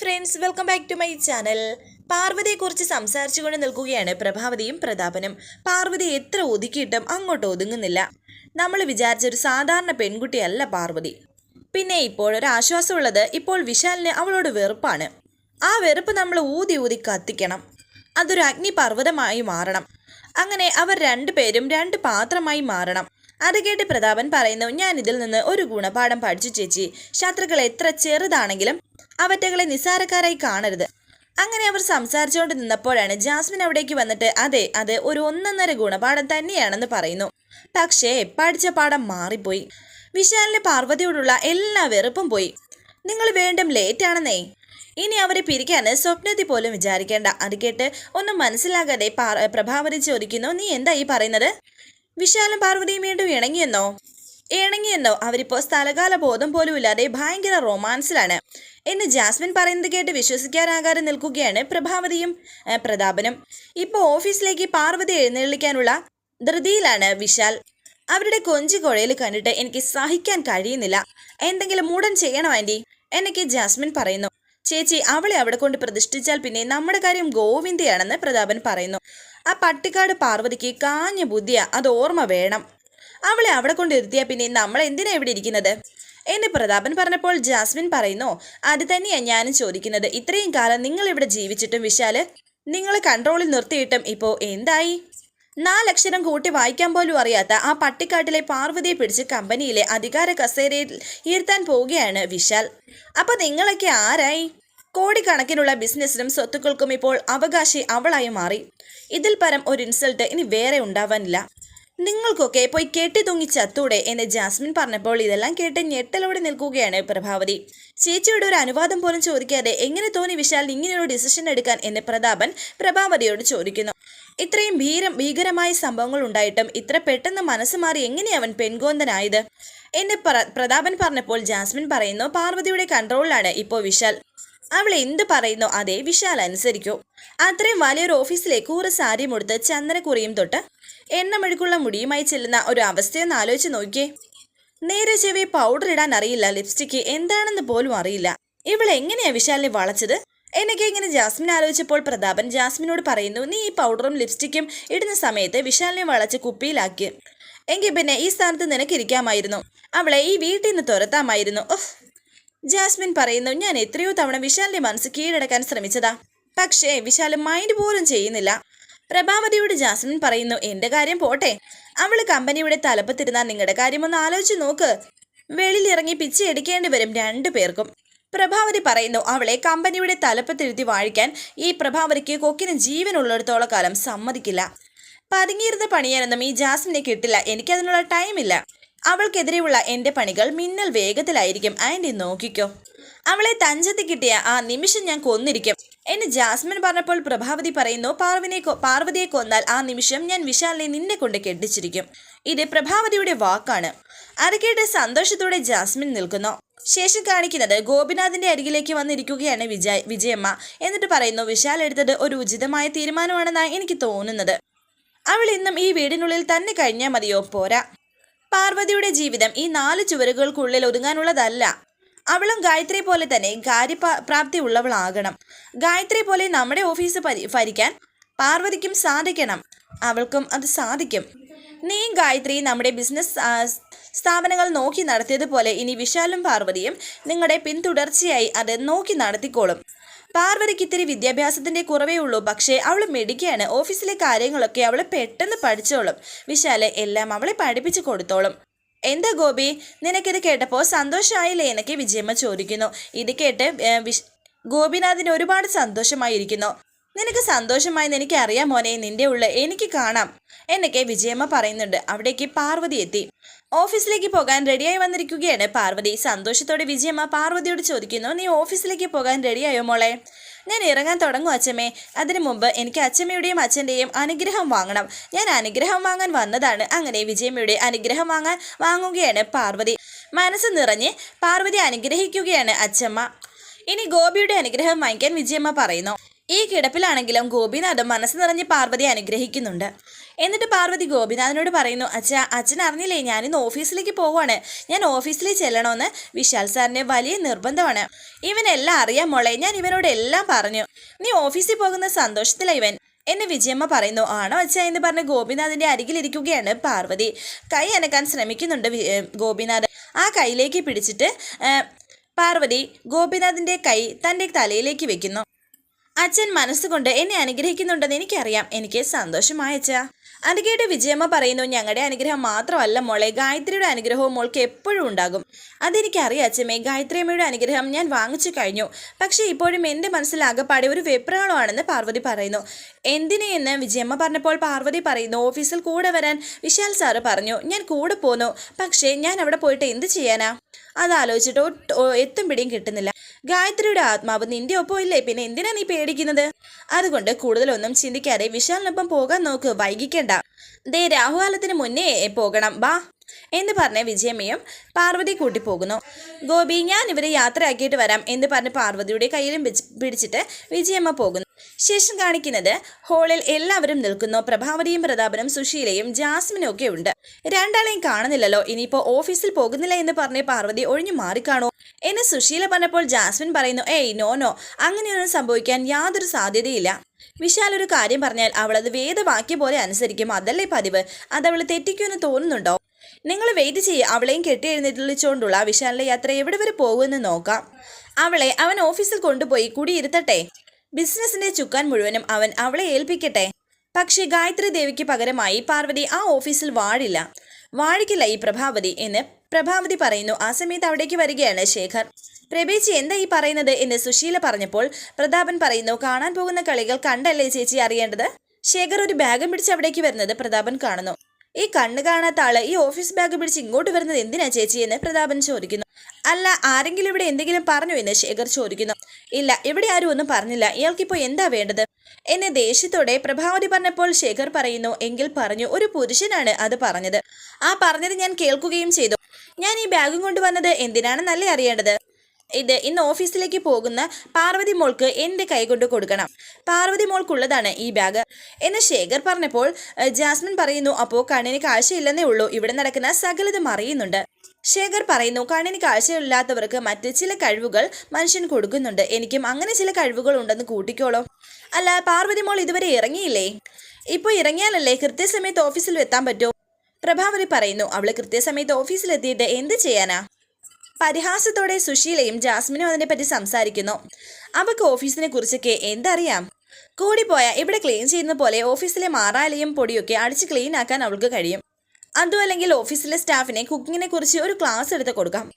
Friends welcome back to my channel പാർവതിയെക്കുറിച്ച് സംസാരിച്ചുകൊണ്ട് നിൽക്കുകയാണ് പ്രഭാവതിയും പ്രതാപനും. പാർവതി എത്ര ഒതുക്കിയിട്ടും അങ്ങോട്ട് ഒതുങ്ങുന്നില്ല. നമ്മൾ വിചാരിച്ച ഒരു സാധാരണ പെൺകുട്ടിയല്ല പാർവതി. പിന്നെ ഇപ്പോൾ ഇപ്പോഴൊരു ആശ്വാസമുള്ളത് ഇപ്പോൾ വിശാലിന് അവളോട് വെറുപ്പാണ്. ആ വെറുപ്പ് നമ്മൾ ഊതി ഊതി കത്തിക്കണം. അതൊരു അഗ്നിപർവതമായി മാറണം. അങ്ങനെ അവർ രണ്ടുപേരും രണ്ട് പാത്രമായി മാറണം. അത് കേട്ട് പ്രതാപൻ പറയുന്നു ഞാൻ ഇതിൽ നിന്ന് ഒരു ഗുണപാഠം പഠിച്ചു ചേച്ചി. ശത്രുക്കൾ എത്ര ചെറുതാണെങ്കിലും അവറ്റകളെ നിസ്സാരക്കാരായി കാണരുത്. അങ്ങനെ അവർ സംസാരിച്ചുകൊണ്ട് നിന്നപ്പോഴാണ് ജാസ്മിൻ അവിടേക്ക് വന്നിട്ട് അതെ അത് ഒരു ഒന്നൊന്നര ഗുണപാഠം തന്നെയാണെന്ന് പറയുന്നു. പക്ഷേ പഠിച്ച പാഠം മാറിപ്പോയി. വിശാലിന് പാർവതിയോടുള്ള എല്ലാ വെറുപ്പും പോയി. നിങ്ങൾ വീണ്ടും ലേറ്റ് ആണെന്നേ. ഇനി അവരെ പിരിക്കാൻ സ്വപ്നത്തിൽ പോലും വിചാരിക്കേണ്ട. അത് കേട്ട് ഒന്നും മനസ്സിലാകാതെ പ്രഭാവതി ചോദിക്കുന്നു നീ എന്താ ഈ പറയുന്നത്? വിശാലും പാർവതിയും വീണ്ടും ഇണങ്ങിയെന്നോ? ഇണങ്ങിയെന്നോ? അവരിപ്പോ സ്ഥലകാല ബോധം പോലും ഇല്ലാതെ ഭയങ്കര റൊമാൻസിലാണ്. എന്ന് ജാസ്മിൻ പറയുന്നത് കേട്ട് വിശ്വസിക്കാനാകാതെ നിൽക്കുകയാണ് പ്രഭാവതിയും പ്രതാപനും. ഇപ്പോൾ ഓഫീസിലേക്ക് പാർവതി എഴുന്നള്ളിക്കാനുള്ള ധൃതിയിലാണ് വിശാൽ. അവരുടെ കൊഞ്ചു കുഴയിൽ കണ്ടിട്ട് എനിക്ക് സഹിക്കാൻ കഴിയുന്നില്ല. എന്തെങ്കിലും മൂടൻ ചെയ്യണം ആന്റി എന്നൊക്കെ ജാസ്മിൻ പറയുന്നു. ചേച്ചി അവളെ അവിടെ കൊണ്ട് പ്രതിഷ്ഠിച്ചാൽ പിന്നെ നമ്മുടെ കാര്യം ഗോവിന്ദയാണെന്ന് പ്രതാപൻ പറയുന്നു. ആ പട്ടിക്കാട് പാർവതിക്ക് കാഞ്ഞ ബുദ്ധിയാ അത് ഓർമ്മ വേണം. അവളെ അവിടെ കൊണ്ട് ഇരുത്തിയാൽ പിന്നെ നമ്മൾ എന്തിനാ ഇവിടെ ഇരിക്കുന്നത്? എന്ന് പ്രതാപൻ പറഞ്ഞപ്പോൾ ജാസ്മിൻ പറയുന്നു അത് തന്നെയാ ഞാനും ചോദിക്കുന്നത്. ഇത്രയും കാലം നിങ്ങൾ ഇവിടെ ജീവിച്ചിട്ടും വിശാൽ നിങ്ങളെ കൺട്രോളിൽ നിർത്തിയിട്ടും ഇപ്പോൾ എന്തായി? നാലക്ഷരം കൂട്ടി വായിക്കാൻ പോലും അറിയാത്ത ആ പട്ടിക്കാട്ടിലെ പാർവതിയെ പിടിച്ച് കമ്പനിയിലെ അധികാര കസേരയിൽ ഇരുത്താൻ പോവുകയാണ് വിശാൽ. അപ്പൊ നിങ്ങളൊക്കെ ആരായി? കോടിക്കണക്കിനുള്ള ബിസിനസ്സിനും സ്വത്തുക്കൾക്കും ഇപ്പോൾ അവകാശി അവളായി മാറി. ഇതിൽ പരം ഒരു ഇൻസൾട്ട് ഇനി വേറെ ഉണ്ടാവാനില്ല. നിങ്ങൾക്കൊക്കെ പോയി കെട്ടി തൂങ്ങി ചത്തൂടെ എന്ന് ജാസ്മിൻ പറഞ്ഞപ്പോൾ ഇതെല്ലാം കേട്ട് ഞെട്ടലോടെ നിൽക്കുകയാണ് പ്രഭാവതി. ചേച്ചിയുടെ ഒരു അനുവാദം പോലും ചോദിക്കാതെ എങ്ങനെ തോന്നി വിശാൽ ഇങ്ങനെയൊരു ഡിസിഷൻ എടുക്കാൻ എന്ന് പ്രതാപൻ പ്രഭാവതിയോട് ചോദിക്കുന്നു. ഇത്രയും ഭീരം ഭീകരമായ സംഭവങ്ങൾ ഉണ്ടായിട്ടും ഇത്ര പെട്ടെന്ന് മനസ്സ് മാറി എങ്ങനെ അവൻ പെൺകോന്തനായത്? എന്ന് പ്ര- പ്രതാപൻ പറഞ്ഞപ്പോൾ ജാസ്മിൻ പറയുന്നു പാർവതിയുടെ കൺട്രോളിലാണ് ഇപ്പോൾ വിശാൽ. അവൾ എന്ത് പറയുന്നോ അതേ വിശാൽ അനുസരിക്കൂ. അത്രയും വലിയൊരു ഓഫീസിലേക്ക് ഒരു സാരി മുടുത്ത് ചന്ദനക്കുറിയും തൊട്ട് എണ്ണമെഴുക്കുള്ള മുടിയുമായി ചെല്ലുന്ന ഒരു അവസ്ഥയൊന്ന് ആലോചിച്ച് നോക്കിയേ. നേരെ ചെവി പൗഡർ ഇടാൻ അറിയില്ല. ലിപ്സ്റ്റിക്ക് എന്താണെന്ന് പോലും അറിയില്ല. ഇവൾ എങ്ങനെയാ വിശാലിനെ വളച്ചത്? എന്നൊക്കെ ഇങ്ങനെ ജാസ്മിൻ ആലോചിച്ചപ്പോൾ പ്രതാപൻ ജാസ്മിനോട് പറയുന്നു നീ ഈ പൗഡറും ലിപ്സ്റ്റിക്കും ഇടുന്ന സമയത്ത് വിശാലിനെ വളച്ച് കുപ്പിയിലാക്കി. എങ്കിൽ പിന്നെ ഈ സ്ഥാനത്ത് നിനക്കിരിക്കാമായിരുന്നു അവളെ ഈ വീട്ടിൽ നിന്ന് തുരത്താമായിരുന്നു. ഉഫ്. ജാസ്മിൻ പറയുന്നു ഞാൻ എത്രയോ തവണ വിശാലിന്റെ മനസ്സ് കീഴടക്കാൻ ശ്രമിച്ചതാ. പക്ഷേ വിശാൽ മൈൻഡ് പോലും ചെയ്യുന്നില്ല. പ്രഭാവതിയോട് ജാസ്മിൻ പറയുന്നു എന്റെ കാര്യം പോട്ടെ. അവൾ കമ്പനിയുടെ തലപ്പത്തിരുന്നാൽ നിങ്ങളുടെ കാര്യം ഒന്ന് ആലോചിച്ച് നോക്ക്. വെളിയിലിറങ്ങി പിച്ച എടുക്കേണ്ടി വരും രണ്ടു പേർക്കും. പ്രഭാവതി പറയുന്നു അവളെ കമ്പനിയുടെ തലപ്പത്തിരുത്തി വാഴിക്കാൻ ഈ പ്രഭാവതിക്ക് കൊക്കിന് ജീവനുള്ളിടത്തോളം കാലം സമ്മതിക്കില്ല. പതുങ്ങിയിരുന്ന് പണിയാനൊന്നും ഈ ജാസ്മിനെ കിട്ടില്ല. എനിക്കതിനുള്ള ടൈമില്ല. അവൾക്കെതിരെയുള്ള എന്റെ പണികൾ മിന്നൽ വേഗത്തിലായിരിക്കും. ആന്റി നോക്കിക്കോ. അവളെ തഞ്ചത്ത് കിട്ടിയ ആ നിമിഷം ഞാൻ കൊന്നിരിക്കും. എന്ന് ജാസ്മിൻ പറഞ്ഞപ്പോൾ പ്രഭാവതി പറയുന്നു പാർവിനെ പാർവതിയെ കൊന്നാൽ ആ നിമിഷം ഞാൻ വിശാലിനെ നിന്നെ കൊണ്ട് കെട്ടിച്ചിരിക്കും. ഇത് പ്രഭാവതിയുടെ വാക്കാണ്. അത് കേട്ട് സന്തോഷത്തോടെ ജാസ്മിൻ നിൽക്കുന്നു. ശേഷം കാണിക്കുന്നത് ഗോപിനാഥിന്റെ അരികിലേക്ക് വന്നിരിക്കുകയാണ് വിജയ് വിജയമ്മ. എന്നിട്ട് പറയുന്നു വിശാൽ എടുത്തത് ഒരു ഉചിതമായ തീരുമാനമാണെന്നാണ് എനിക്ക് തോന്നുന്നത്. അവൾ ഇന്നും ഈ വീടിനുള്ളിൽ തന്നെ കഴിഞ്ഞാൽ മതിയോ? പോരാ. പാർവതിയുടെ ജീവിതം ഈ നാല് ചുവരുകൾക്കുള്ളിൽ ഒതുങ്ങാനുള്ളതല്ല. അവളും ഗായത്രി പോലെ തന്നെ കാര്യപ്രാപ്തി ഉള്ളവളാകണം. ഗായത്രി പോലെ നമ്മുടെ ഓഫീസ് ഭരിക്കാൻ പാർവതിക്കും സാധിക്കണം. അവൾക്കും അത് സാധിക്കും. നീയും ഗായത്രി നമ്മുടെ ബിസിനസ് സ്ഥാപനങ്ങൾ നോക്കി നടത്തിയതുപോലെ ഇനി വിശാലും പാർവതിയും നിങ്ങളുടെ പിന്തുടർച്ചയായി അത് നോക്കി നടത്തിക്കോളും. പാർവതിക്ക് ഇത്തിരി വിദ്യാഭ്യാസത്തിന്റെ കുറവേ ഉള്ളൂ. പക്ഷേ അവൾ മെഡിക്കാണ് ഓഫീസിലെ കാര്യങ്ങളൊക്കെ അവൾ പെട്ടെന്ന് പഠിച്ചോളും. വിശാൽ എല്ലാം അവളെ പഠിപ്പിച്ചു കൊടുത്തോളും. എന്താ ഗോപി? നിനക്കിത് കേട്ടപ്പോൾ സന്തോഷമായില്ലേ എന്നൊക്കെ വിജയമ്മ ചോദിക്കുന്നു. ഇത് കേട്ട് വിശ് ഗോപിനാഥിന് ഒരുപാട് സന്തോഷമായിരിക്കുന്നു. നിനക്ക് സന്തോഷമായെന്ന് എനിക്ക് അറിയാം മോനെ. നിന്റെ ഉള്ള എനിക്ക് കാണാം എന്നൊക്കെ വിജയമ്മ പറയുന്നുണ്ട്. അവിടേക്ക് പാർവതി എത്തി. ഓഫീസിലേക്ക് പോകാൻ റെഡിയായി വന്നിരിക്കുകയാണ്. പാർവതി സന്തോഷത്തോടെ വിജയമ്മ പാർവതിയോട് ചോദിക്കുന്നു നീ ഓഫീസിലേക്ക് പോകാൻ റെഡിയായോ മോളെ? ഞാൻ ഇറങ്ങാൻ തുടങ്ങും അച്ഛമ്മേ. അതിനു മുമ്പ് എനിക്ക് അച്ഛമ്മയുടെയും അച്ഛന്റെയും അനുഗ്രഹം വാങ്ങണം. ഞാൻ അനുഗ്രഹം വാങ്ങാൻ വന്നതാണ്. അങ്ങനെ വിജയമ്മയുടെ അനുഗ്രഹം വാങ്ങാൻ വാങ്ങുകയാണ് പാർവതി. മനസ്സ് നിറഞ്ഞ് പാർവതി അനുഗ്രഹിക്കുകയാണ് അച്ഛമ്മ. ഇനി ഗോപിയുടെ അനുഗ്രഹം വാങ്ങിക്കാൻ വിജയമ്മ പറയുന്നു. ഈ കിടപ്പിലാണെങ്കിലും ഗോപിനാഥൻ മനസ്സ് നിറഞ്ഞ് പാർവതി അനുഗ്രഹിക്കുന്നുണ്ട്. എന്നിട്ട് പാർവതി ഗോപിനാഥനോട് പറയുന്നു അച്ഛ അച്ഛൻ അറിഞ്ഞില്ലേ ഞാനിന്ന് ഓഫീസിലേക്ക് പോവാണ്. ഞാൻ ഓഫീസിൽ ചെല്ലണമെന്ന് വിശാൽ സാറിന് വലിയ നിർബന്ധമാണ്. ഇവനെല്ലാം അറിയാം മോളെ ഞാൻ ഇവനോട് എല്ലാം പറഞ്ഞു. നീ ഓഫീസിൽ പോകുന്ന സന്തോഷത്തിലാ ഇവൻ. എന്ന് വിജയമ്മ പറയുന്നു ആണോ അച്ഛ? എന്ന് പറഞ്ഞ് ഗോപിനാഥിന്റെ അരികിലിരിക്കുകയാണ് പാർവതി. കൈ അനക്കാൻ ശ്രമിക്കുന്നുണ്ട് ഗോപിനാഥ്. ആ കൈയിലേക്ക് പിടിച്ചിട്ട് പാർവതി ഗോപിനാഥിന്റെ കൈ തന്റെ തലയിലേക്ക് വെക്കുന്നു. അച്ഛൻ മനസ്സുകൊണ്ട് എന്നെ അനുഗ്രഹിക്കുന്നുണ്ടെന്ന് എനിക്കറിയാം. എനിക്ക് സന്തോഷമായ അച്ഛാ. കേട്ട് വിജയമ്മ പറയുന്നു ഞങ്ങളുടെ അനുഗ്രഹം മാത്രമല്ല മോളെ. ഗായത്രിയുടെ അനുഗ്രഹവും മോൾക്ക് എപ്പോഴും ഉണ്ടാകും. അതെനിക്കറിയാം അച്ഛമ്മേ. ഗായത്രിയമ്മയുടെ അനുഗ്രഹം ഞാൻ വാങ്ങിച്ചു കഴിഞ്ഞു. പക്ഷേ ഇപ്പോഴും എന്റെ മനസ്സിൽ ഒരു വെപ്രാളമാണെന്ന് പാർവതി പറയുന്നു. എന്തിനെയെന്ന് വിജയമ്മ പറഞ്ഞപ്പോൾ പാർവതി പറയുന്നു ഓഫീസിൽ കൂടെ വരാൻ വിശാൽ സാറ് പറഞ്ഞു. ഞാൻ കൂടെ പോന്നു. പക്ഷേ ഞാൻ അവിടെ പോയിട്ട് എന്ത് ചെയ്യാനാ? അതാലോചിച്ചിട്ട് എത്തും പിടിയും കിട്ടുന്നില്ല. ഗായത്രിയുടെ ആത്മാവ് നിന്റെ ഒപ്പം ഇല്ലേ? പിന്നെ എന്തിനാ നീ പേടിക്കുന്നത്? അതുകൊണ്ട് കൂടുതലൊന്നും ചിന്തിക്കാതെ വിശാലിനൊപ്പം പോകാൻ നോക്ക്. വൈകിക്കണ്ട. ദേ രാഹുകാലത്തിന് മുന്നേ പോകണം. ബാ. എന്ന് പറഞ്ഞ് വിജയമ്മയും പാർവതി കൂട്ടിപ്പോകുന്നു. ഗോപി ഞാൻ ഇവരെ യാത്രയാക്കിയിട്ട് വരാം എന്ന് പറഞ്ഞ് പാർവതിയുടെ കയ്യിലും പിടിച്ചിട്ട് വിജയമ്മ പോകുന്നു. ശേഷം കാണിക്കുന്നത് ഹോളിൽ എല്ലാവരും നിൽക്കുന്നു. പ്രഭാവതിയും പ്രതാപനും സുശീലയും ജാസ്മിനും ഒക്കെ ഉണ്ട്. രണ്ടാളെയും കാണുന്നില്ലല്ലോ. ഇനിയിപ്പോ ഓഫീസിൽ പോകുന്നില്ല എന്ന് പറഞ്ഞ് പാർവതി ഒഴിഞ്ഞു മാറിക്കാണോ. എന്ന് സുശീല പറഞ്ഞപ്പോൾ ജാസ്മിൻ പറയുന്നു ഏയ് നോ നോ. അങ്ങനെയൊന്നും സംഭവിക്കാൻ യാതൊരു സാധ്യതയില്ല. വിശാൽ ഒരു കാര്യം പറഞ്ഞാൽ അവളത് വേദവാക്യ പോലെ അനുസരിക്കും. അതല്ലേ പതിവ്? അതവൾ തെറ്റിക്കുമെന്ന് തോന്നുന്നുണ്ടോ? നിങ്ങൾ വെയിറ്റ് ചെയ്യുക അവളെയും കെട്ടി എഴുന്നേറ്റിച്ചുകൊണ്ടുള്ള വിശാലിന്റെ യാത്ര എവിടെ വരെ പോകുമെന്ന് നോക്കാം. അവളെ അവൻ ഓഫീസിൽ കൊണ്ടുപോയി കുടിയിരുത്തട്ടെ. ബിസിനസിന്റെ ചുക്കാൻ മുഴുവനും അവൻ അവളെ ഏൽപ്പിക്കട്ടെ. പക്ഷേ ഗായത്രി ദേവിക്ക് പകരമായി പാർവതി ആ ഓഫീസിൽ വാഴില്ല വാഴിക്കില്ല ഈ പ്രഭാവതി എന്ന് പ്രഭാവതി പറയുന്നു. ആ സമയത്ത് അവിടേക്ക് വരികയാണ് ശേഖർ. പ്രഭേച്ചി എന്താ ഈ പറയുന്നത് എന്ന് സുശീല പറഞ്ഞപ്പോൾ പ്രതാപൻ പറയുന്നു കാണാൻ പോകുന്ന കളികൾ കണ്ടല്ലേ ചേച്ചി അറിയേണ്ടത്? ശേഖർ ഒരു ബാഗും പിടിച്ച് അവിടേക്ക് വരുന്നത് പ്രതാപൻ കാണുന്നു. ഈ കണ്ണ് കാണാത്ത ആൾ ഈ ഓഫീസ് ബാഗ് പിടിച്ച് ഇങ്ങോട്ട് വരുന്നത് എന്തിനാ ചേച്ചി എന്ന് പ്രതാപൻ ചോദിക്കുന്നു. അല്ല ആരെങ്കിലും ഇവിടെ എന്തെങ്കിലും പറഞ്ഞു എന്ന് ശേഖർ ചോദിക്കുന്നു. ഇല്ല ഇവിടെ ആരും ഒന്നും പറഞ്ഞില്ല. ഇയാൾക്കിപ്പോ എന്താ വേണ്ടത്? എന്നെ ദേഷ്യത്തോടെ പ്രഭാവതി പറഞ്ഞപ്പോൾ ശേഖർ പറയുന്നു എങ്കിൽ പറഞ്ഞു ഒരു പുരുഷനാണ് അത് പറഞ്ഞത്. ആ പറഞ്ഞത് ഞാൻ കേൾക്കുകയും ചെയ്തു. ഞാൻ ഈ ബാഗും കൊണ്ടുവന്നത് എന്തിനാണെന്നല്ലേ അറിയേണ്ടത്? ഇത് ഇന്ന് ഓഫീസിലേക്ക് പോകുന്ന പാർവതി മോൾക്ക് എന്റെ കൈകൊണ്ട് കൊടുക്കണം. പാർവതി മോൾക്കുള്ളതാണ് ഈ ബാഗ്. എന്ന് ശേഖർ പറഞ്ഞപ്പോൾ ജാസ്മിൻ പറയുന്നു അപ്പോൾ കണ്ണിന് കാഴ്ചയില്ലെന്നേ ഉള്ളൂ. ഇവിടെ നടക്കുന്ന സകലതും അറിയുന്നുണ്ട്. ശേഖർ പറയുന്നു കണ്ണിന് കാഴ്ചയില്ലാത്തവർക്ക് മറ്റ് ചില കഴിവുകൾ മനുഷ്യൻ കൊടുക്കുന്നുണ്ട്. എനിക്കും അങ്ങനെ ചില കഴിവുകൾ ഉണ്ടെന്ന് കൂട്ടിക്കോളോ. അല്ല പാർവതി മോൾ ഇതുവരെ ഇറങ്ങിയില്ലേ? ഇപ്പോൾ ഇറങ്ങിയാലല്ലേ കൃത്യസമയത്ത് ഓഫീസിൽ എത്താൻ പറ്റൂ? പ്രഭാവതി പറയുന്നു അവൾ കൃത്യസമയത്ത് ഓഫീസിലെത്തിയിട്ട് എന്ത് ചെയ്യാനാ? പരിഹാസത്തോടെ സുശീലയും ജാസ്മിനും അതിനെപ്പറ്റി സംസാരിക്കുന്നു. അവക്ക് ഓഫീസിനെ കുറിച്ചൊക്കെ എന്തറിയാം? കൂടിപ്പോയ ഇവിടെ ക്ലീൻ ചെയ്യുന്ന പോലെ ഓഫീസിലെ മാറാലയും പൊടിയൊക്കെ അടിച്ച് ക്ലീൻ ആക്കാൻ അവൾക്ക് കഴിയും. അതും അല്ലെങ്കിൽ ഓഫീസിലെ സ്റ്റാഫിനെ കുക്കിങ്ങിനെ കുറിച്ച് ഒരു ക്ലാസ് എടുത്ത് കൊടുക്കാം.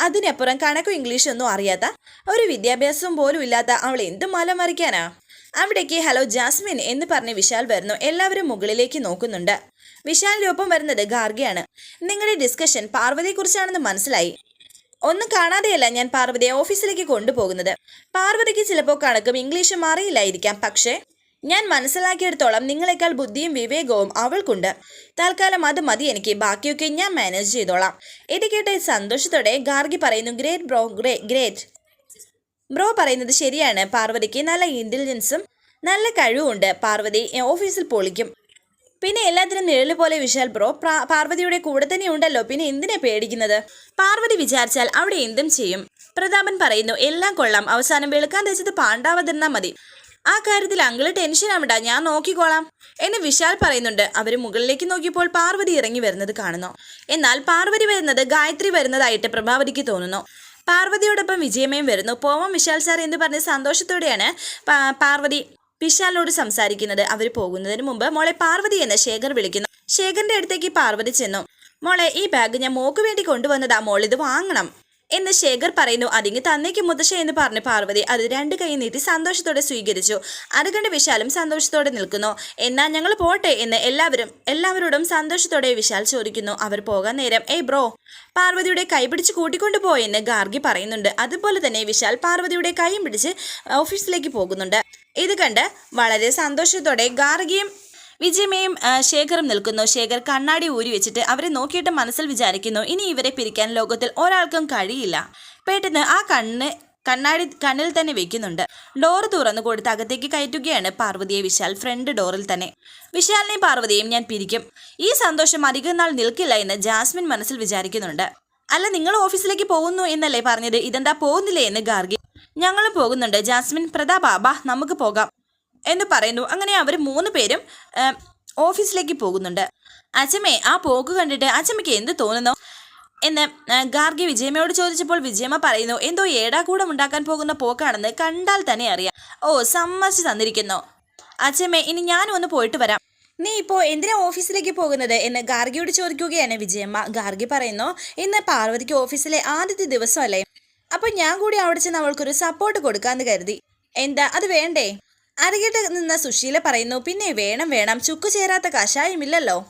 അതിനപ്പുറം കണക്കും ഇംഗ്ലീഷും ഒന്നും അറിയാത്ത ഒരു വിദ്യാഭ്യാസവും പോലും ഇല്ലാത്ത അവൾ എന്ത് മല മറിക്കാനാ? അവിടേക്ക് ഹലോ ജാസ്മിൻ എന്ന് പറഞ്ഞ് വിശാൽ വരുന്നു. എല്ലാവരും മുകളിലേക്ക് നോക്കുന്നുണ്ട്. വിശാലിന്റെ ഒപ്പം വരുന്നത് ഗാർഗയാണ്. നിങ്ങളുടെ ഡിസ്കഷൻ പാർവതിയെക്കുറിച്ചാണെന്ന് മനസ്സിലായി. ഒന്നും കാണാതെയല്ല ഞാൻ പാർവതിയെ ഓഫീസിലേക്ക് കൊണ്ടുപോകുന്നത്. പാർവതിക്ക് ചിലപ്പോൾ കണക്കും ഇംഗ്ലീഷും അറിയില്ലായിരിക്കാം. പക്ഷേ ഞാൻ മനസ്സിലാക്കിയെടുത്തോളം നിങ്ങളെക്കാൾ ബുദ്ധിയും വിവേകവും അവൾക്കുണ്ട്. തൽക്കാലം അത് മതി എനിക്ക്. ബാക്കിയൊക്കെ ഞാൻ മാനേജ് ചെയ്തോളാം. ഇത് കേട്ട സന്തോഷത്തോടെ ഗാർഗി പറയുന്നു ഗ്രേറ്റ് ബ്രോ ഗ്രേ ഗ്രേറ്റ്. ബ്രോ പറയുന്നത് ശരിയാണ്. പാർവതിക്ക് നല്ല ഇന്റലിജൻസും നല്ല കഴിവുമുണ്ട്. പാർവതി ഓഫീസിൽ പൊളിക്കും. പിന്നെ എല്ലാത്തിനും നിഴൽ പോലെ വിശാൽ ബ്രോ പാർവതിയുടെ കൂടെ തന്നെ ഉണ്ടല്ലോ പിന്നെ എന്തിനാ പേടിക്കുന്നത്? പാർവതി വിചാരിച്ചാൽ അവിടെ എന്തും ചെയ്യും. പ്രതാപൻ പറയുന്നു എല്ലാം കൊള്ളാം അവസാനം വെളുക്കാൻ തെച്ചത് പാണ്ടാവാതിരുന്നാ മതി. ആ കാര്യത്തിൽ അങ്കിൾ ടെൻഷൻ ആവണ്ട ഞാൻ നോക്കിക്കോളാം. എന്ന് വിശാൽ പറയുന്നുണ്ട്. അവർ മുകളിലേക്ക് നോക്കിയപ്പോൾ പാർവതി ഇറങ്ങി വരുന്നത് കാണുന്നു. എന്നാൽ പാർവതി വരുന്നത് ഗായത്രി വരുന്നതായിട്ട് പ്രഭാവതിക്ക് തോന്നുന്നു. പാർവതിയോടൊപ്പം വിജയമയം വരുന്നു. പോവാം വിശാൽ സാർ എന്ന് പറഞ്ഞ് സന്തോഷത്തോടെയാണ് പാർവതി വിശാലിനോട് സംസാരിക്കുന്നത് അവർ പോകുന്നതിന് മുമ്പ് മോളെ പാർവതി എന്ന് ശേഖർ വിളിക്കുന്നു. ശേഖറിന്റെ അടുത്തേക്ക് പാർവതി ചെന്നു. മോളെ ഈ ബാഗ് ഞാൻ മോക്ക് വേണ്ടി കൊണ്ടുവന്നതാ. മോൾ ഇത് വാങ്ങണം. എന്ന് ശേഖർ പറയുന്നു. അതിങ്ങി തന്നേക്ക് മുത്തശ്ശ എന്ന് പറഞ്ഞ് പാർവതി അത് രണ്ട് കൈ നീട്ടി സന്തോഷത്തോടെ സ്വീകരിച്ചു. അത് കണ്ട് വിശാലും സന്തോഷത്തോടെ നിൽക്കുന്നു. എന്നാൽ ഞങ്ങൾ പോട്ടെ എന്ന് എല്ലാവരും എല്ലാവരോടും സന്തോഷത്തോടെ വിശാൽ ചോദിക്കുന്നു. അവർ പോകാൻ നേരം. ഏയ് ബ്രോ പാർവതിയുടെ കൈ പിടിച്ച് കൂട്ടിക്കൊണ്ടു പോയെന്ന് ഗാർഗി പറയുന്നുണ്ട്. അതുപോലെ തന്നെ വിശാൽ പാർവതിയുടെ കൈയും പിടിച്ച് ഓഫീസിലേക്ക് പോകുന്നുണ്ട്. ഇത് കണ്ട് വളരെ സന്തോഷത്തോടെ ഗാർഗിയും വിജയമയും ശേഖറും നിൽക്കുന്നു. ശേഖർ കണ്ണാടി ഊരി വെച്ചിട്ട് അവരെ നോക്കിയിട്ട് മനസ്സിൽ വിചാരിക്കുന്നു ഇനി ഇവരെ പിരിക്കാൻ ലോകത്തിൽ ഒരാൾക്കും കഴിയില്ല. പെട്ടെന്ന് ആ കണ്ണ് കണ്ണാടി കണ്ണിൽ തന്നെ വെക്കുന്നുണ്ട്. ഡോർ തുറന്നു കൊടുത്ത് അകത്തേക്ക് കയറ്റുകയാണ് പാർവതിയെ വിശാൽ. ഫ്രണ്ട് ഡോറിൽ തന്നെ. വിശാലിനെയും പാർവതിയെയും ഞാൻ പിരിക്കും. ഈ സന്തോഷം അധികം നാൾ നിൽക്കില്ല എന്ന് ജാസ്മിൻ മനസ്സിൽ വിചാരിക്കുന്നുണ്ട്. അല്ല നിങ്ങൾ ഓഫീസിലേക്ക് പോകുന്നു എന്നല്ലേ പറഞ്ഞത്? ഇതെന്താ പോകുന്നില്ലേ എന്ന് ഗാർഗി ഞങ്ങളും പോകുന്നുണ്ട്. ജാസ്മിൻ പ്രതാപ് ബാ നമുക്ക് പോകാം എന്ന് പറയുന്നു. അങ്ങനെ അവർ മൂന്ന് പേരും ഓഫീസിലേക്ക് പോകുന്നുണ്ട്. അച്ഛമ്മേ ആ പോക്ക് കണ്ടിട്ട് അച്ഛമ്മയ്ക്ക് എന്ത് തോന്നുന്നു? എന്ന് ഗാർഗി വിജയമ്മയോട് ചോദിച്ചപ്പോൾ വിജയമ്മ പറയുന്നു എന്തോ ഏടാകൂടം ഉണ്ടാക്കാൻ പോകുന്ന പോക്കാണെന്ന് കണ്ടാൽ തന്നെ അറിയാം. ഓ സമ്മതിച്ചു തന്നിരിക്കുന്നു. അച്ഛമ്മേ ഇനി ഞാനും ഒന്ന് പോയിട്ട് വരാം. നീ ഇപ്പോൾ എന്തിനാ ഓഫീസിലേക്ക് പോകുന്നത്? എന്ന് ഗാർഗിയോട് ചോദിക്കുകയാണ് വിജയമ്മ ഗാർഗി പറയുന്നു ഇന്ന് പാർവതിക്ക് ഓഫീസിലെ ആദ്യത്തെ ദിവസമല്ലേ? അപ്പോൾ ഞാൻ കൂടി അവിടെ ചെന്ന് അവൾക്കൊരു സപ്പോർട്ട് കൊടുക്കാന്ന് കരുതി. എന്താ? അത് വേണ്ടേ? അരകിട്ട് നിന്ന സുശീല പറയുന്നു പിന്നെ വേണം വേണം. ചുക്കു ചേരാത്ത കഷായമില്ലല്ലോ.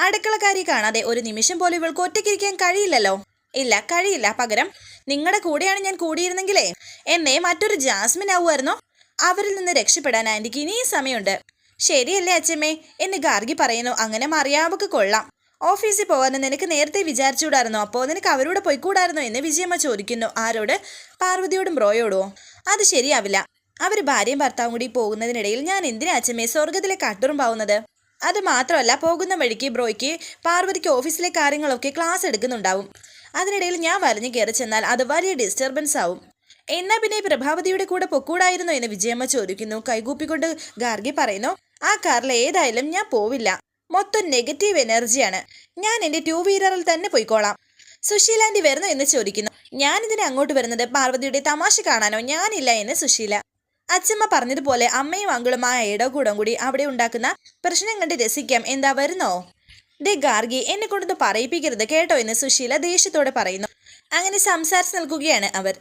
അടുക്കളക്കാരി കാണാതെ ഒരു നിമിഷം പോലും ഇവൾക്ക് ഒറ്റയ്ക്കിരിക്കാൻ കഴിയില്ലല്ലോ. ഇല്ല കഴിയില്ല. പകരം നിങ്ങളുടെ കൂടെയാണ് ഞാൻ കൂടിയിരുന്നെങ്കിലേ. എന്നേ മറ്റൊരു ജാസ്മിൻ ആവുമായിരുന്നോ? അവരിൽ നിന്ന് രക്ഷപ്പെടാൻ ആന്റിക്ക് ഇനിയും സമയമുണ്ട്. ശരിയല്ലേ അച്ഛമ്മേ എന്ന് ഗാർഗി പറയുന്നു. അങ്ങനെ മറിയാവക്ക് കൊള്ളാം. ഓഫീസിൽ പോകാൻ നിനക്ക് നേരത്തെ വിചാരിച്ചുകൂടായിരുന്നോ? അപ്പോൾ നിനക്ക് അവരോട് പോയിക്കൂടായിരുന്നോ എന്ന് വിജയമ്മ ചോദിക്കുന്നു. ആരോട്? പാർവതിയോടും ബ്രോയോടോ അത് ശരിയാവില്ല. അവർ ഭാര്യയും ഭർത്താവും കൂടി പോകുന്നതിനിടയിൽ ഞാൻ എന്തിനാ അച്ഛമ്മേ സ്വർഗത്തിലെ കട്ടുറും പാവുന്നത്? അത് മാത്രമല്ല പോകുന്ന വഴിക്ക് ബ്രോയ്ക്ക് പാർവതിക്ക് ഓഫീസിലെ കാര്യങ്ങളൊക്കെ ക്ലാസ് എടുക്കുന്നുണ്ടാവും. അതിനിടയിൽ ഞാൻ വരഞ്ഞു കയറി ചെന്നാൽ അത് വലിയ ഡിസ്റ്റർബൻസ് ആവും. എന്നാ പിന്നെ പ്രഭാവതിയുടെ കൂടെ പൊക്കൂടായിരുന്നോ എന്ന് വിജയമ്മ ചോദിക്കുന്നു. കൈകൂപ്പിക്കൊണ്ട് ഗാർഗി പറയുന്നു ആ കാറിൽ ഏതായാലും ഞാൻ പോവില്ല. മൊത്തം നെഗറ്റീവ് എനർജിയാണ് ഞാൻ എന്റെ ടൂ വീലറിൽ തന്നെ പോയിക്കോളാം. സുശീലാന്റെ വരുന്നു എന്ന് ചോദിക്കുന്നു. ഞാനിതിന് അങ്ങോട്ട് വരുന്നത് പാർവതിയുടെ തമാശ കാണാനോ? ഞാനില്ല എന്ന് സുശീല. അച്ഛമ്മ പറഞ്ഞതുപോലെ അമ്മയും അങ്കിളും ആ ഏടോ കൂടം കൂടി അവിടെ ഉണ്ടാക്കുന്ന പ്രശ്നം കണ്ട് രസിക്കാം. എന്താ വരുന്നോ? ദേ ഗാർഗി എന്നെ കൊണ്ടൊന്ന് പറയിപ്പിക്കരുത് കേട്ടോ എന്ന് സുശീല ദേഷ്യത്തോടെ പറയുന്നു. അങ്ങനെ സംസാരിച്ച് നിൽക്കുകയാണ് അവർ.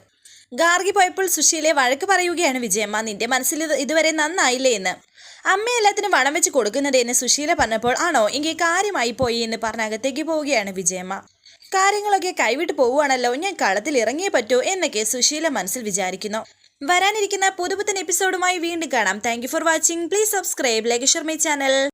ഗാർഗി പോയപ്പോൾ സുശീലെ വഴക്ക് പറയുകയാണ് വിജയമ്മ. നിന്റെ മനസ്സിൽ ഇതുവരെ നന്നായില്ലേ എന്ന്? അമ്മ എല്ലാത്തിനും വണം വെച്ച് കൊടുക്കുന്നത് എന്ന് സുശീല പറഞ്ഞപ്പോൾ ആണോ? എങ്കിൽ കാര്യമായി പോയി എന്ന് പറഞ്ഞ് അകത്തേക്ക് പോവുകയാണ് വിജയമ്മ. കാര്യങ്ങളൊക്കെ കൈവിട്ട് പോവുകയാണല്ലോ. ഞാൻ കളത്തിൽ ഇറങ്ങിയേ പറ്റൂ എന്നൊക്കെ സുശീല മനസ്സിൽ വിചാരിക്കുന്നു. വരാനിരിക്കുന്ന പുതുപുത്തൻ എപ്പിസോഡുമായി വീണ്ടും കാണാം. Thank for watching please subscribe like share my channel